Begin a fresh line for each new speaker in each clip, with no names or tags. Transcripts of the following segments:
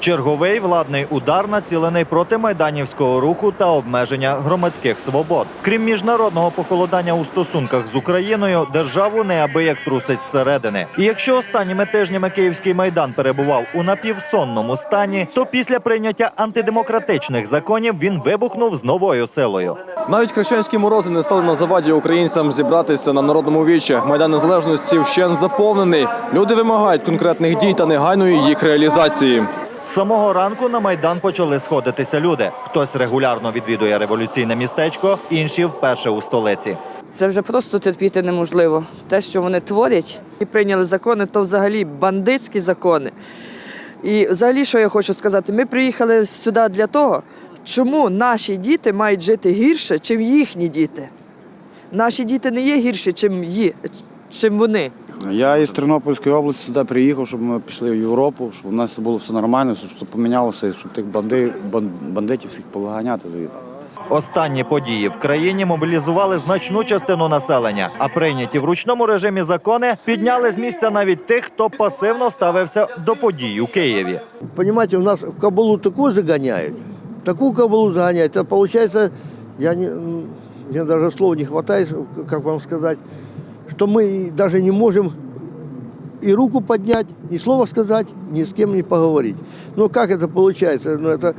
Черговий владний удар націлений проти майданівського руху та обмеження громадських свобод. Крім міжнародного похолодання у стосунках з Україною, державу неабияк трусить зсередини. І якщо останніми тижнями київський майдан перебував у напівсонному стані, то після прийняття антидемократичних законів він вибухнув з новою силою.
Навіть хрещенські морози не стали на заваді українцям зібратися на народному вічі. Майдан незалежності вщен заповнений. Люди вимагають конкретних дій та негайної їх реалізації.
З самого ранку на майдан почали сходитися люди. Хтось регулярно відвідує революційне містечко, інші вперше у столиці.
Це вже просто терпіти неможливо. Те, що вони творять, і прийняли закони, то взагалі бандитські закони. І взагалі, що я хочу сказати, ми приїхали сюди для того, чому наші діти мають жити гірше, чим їхні діти. Наші діти не є гірші, чим, чим вони.
Я із Тернопільської області сюди приїхав, щоб ми пішли в Європу, щоб у нас було все нормально, щоб все помінялося, щоб тих банди, бандитів всіх повиганяти звідти.
Останні події в країні мобілізували значну частину населення, а прийняті в ручному режимі закони підняли з місця навіть тих, хто пасивно ставився до подій у Києві.
Понимаете, у нас в кабалу такую загоняют, такую кабалу загоняют, а получается, я не, м, мне слов не хватает, как вам сказать, что мы даже не можем и руку поднять, ни слова сказать, ни с кем не поговорить. Ну как это получается? Ну это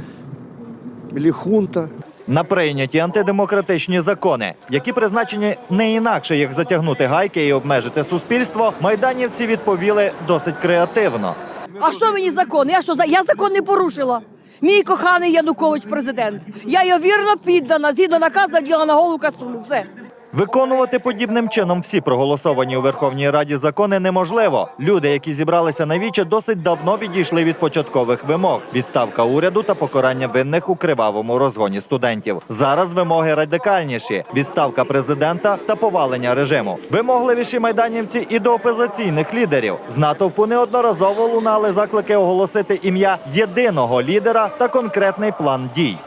или хунта,
На прийняті антидемократичні закони, які призначені не інакше як затягнути гайки і обмежити суспільство, майданівці відповіли досить креативно.
А що мені закон? Я що за я закон не порушила? Мій коханий Янукович президент. Я його вірно піддана, згідно наказу діла на голову каструлю. Все.
Виконувати подібним чином всі проголосовані у Верховній Раді закони неможливо. Люди, які зібралися на віче, досить давно відійшли від початкових вимог: відставка уряду та покарання винних у кривавому розгоні студентів. Зараз вимоги радикальніші: відставка президента та повалення режиму. Вимогливіші майданівці і до опозиційних лідерів. З натовпу неодноразово лунали заклики оголосити ім'я єдиного лідера та конкретний план дій.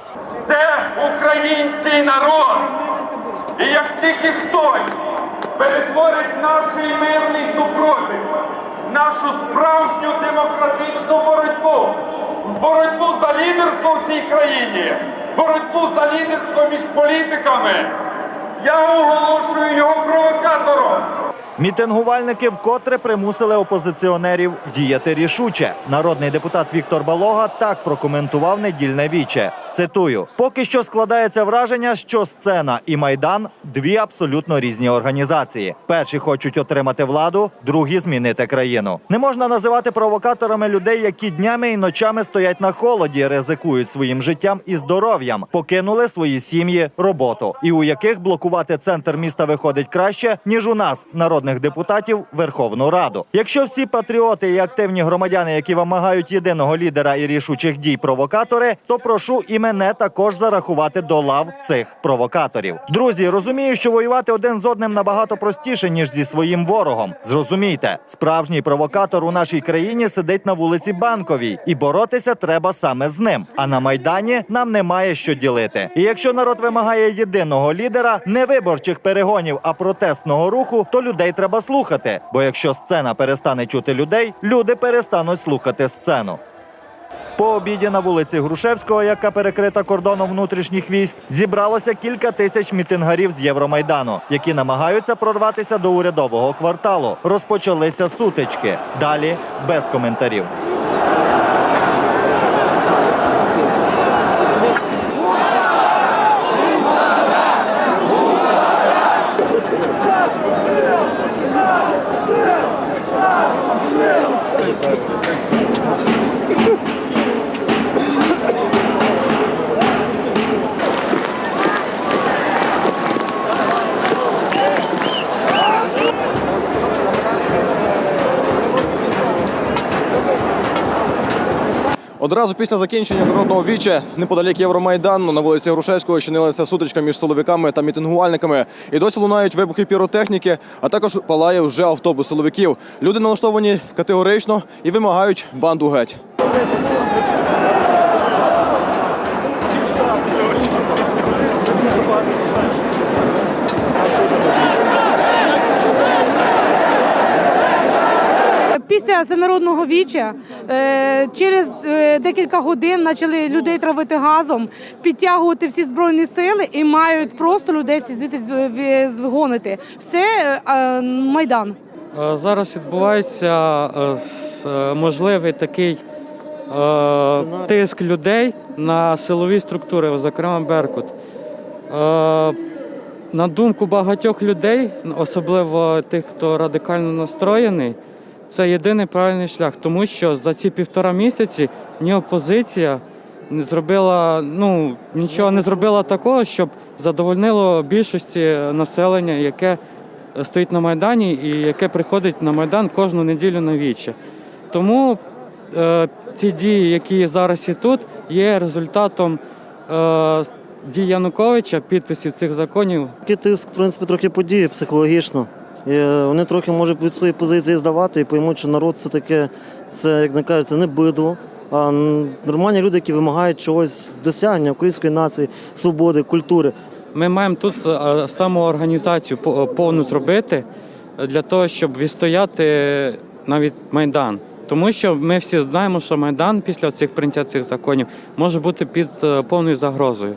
Це український народ. І як тільки хтось перетворить наш мирний супротив, нашу справжню демократичну боротьбу, боротьбу за лідерство в цій країні, боротьбу за лідерство між політиками, я оголошую його провокатором.
Мітингувальники вкотре примусили опозиціонерів діяти рішуче. Народний депутат Віктор Балога так прокоментував недільне віче. Цитую: поки що складається враження, що сцена і майдан дві абсолютно різні організації. Перші хочуть отримати владу, другі змінити країну. Не можна називати провокаторами людей, які днями і ночами стоять на холоді, ризикують своїм життям і здоров'ям, покинули свої сім'ї, роботу, і у яких блокувати центр міста виходить краще ніж у нас, народних депутатів, Верховну Раду. Якщо всі патріоти і активні громадяни, які вимагають єдиного лідера і рішучих дій провокатори, то прошу і мене також зарахувати до лав цих провокаторів. Друзі, розумію, що воювати один з одним набагато простіше ніж зі своїм ворогом. Зрозумійте, справжній провокатор у нашій країні сидить на вулиці Банковій, і боротися треба саме з ним. А на майдані нам немає що ділити. І якщо народ вимагає єдиного лідера, не виборчих перегонів, а протестного руху, то людей треба слухати. Бо якщо сцена перестане чути людей, люди перестануть слухати сцену. По обіді на вулиці Грушевського, яка перекрита кордоном внутрішніх військ, зібралося кілька тисяч мітингарів з Євромайдану, які намагаються прорватися до урядового кварталу. Розпочалися сутички. Далі без коментарів.
Одразу після закінчення народного віча неподалік Євромайдану на вулиці Грушевського чинилася сутичка між силовиками та мітингувальниками. І досі лунають вибухи піротехніки, а також палає вже автобус силовиків. Люди налаштовані категорично і вимагають банду геть.
Після всенародного віча е, через е, декілька годин почали людей травити газом, підтягувати всі збройні сили і мають просто людей всі звідси згонити. Все е, майдан.
Зараз відбувається можливий такий тиск людей на силові структури, зокрема Беркут. На думку багатьох людей, особливо тих, хто радикально настроєний, це єдиний правильний шлях, тому що за ці півтора місяці ні опозиція не зробила, ну нічого не зробила такого, щоб задовольнило більшості населення, яке стоїть на Майдані і яке приходить на Майдан кожну неділю на віче. Тому е, ці дії, які зараз і тут, є результатом е, дій Януковича, підписів цих законів
Такий тиск, в принципі, трохи подіє психологічно. І е, вони трохи можуть від своєї позиції здавати і поймуть, що народ все таке, це, як не кажуть, це не бидло, а нормальні люди, які вимагають чогось досягнення української нації, свободи, культури.
Ми маємо тут е, самоорганізацію повну зробити для того, щоб відстояти навіть Майдан. Тому що ми всі знаємо, що Майдан після цих прийняття цих законів може бути під е, повною загрозою.